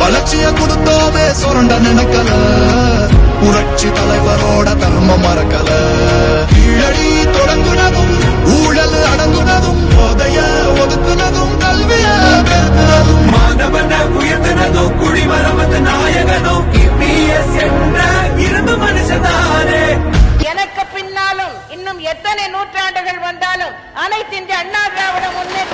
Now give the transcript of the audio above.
வளர்ச்சிய கொடுத்தோமே சுரண்ட நினைக்கல. புரட்சி தலைவரோட தர்மம் மறக்கல. கீழடி தொடங்குனதும் ஊழல் அடங்குனதும் போதைய ஒதுக்குனதும் கல்விய பெருக்குனதும். மாணவன உயர்ந்தனதோ குடிமரமத்த நாயகனோ இபிஎஸ் என்ற இரும்பு மனுஷனானே எனக்கு பின்னாலும் இன்னும் எத்தனை நூற்றாண்டுகள் வந்தாலும் அனைத்து இந்திய அண்ணா திராவிட முன்னேற்ற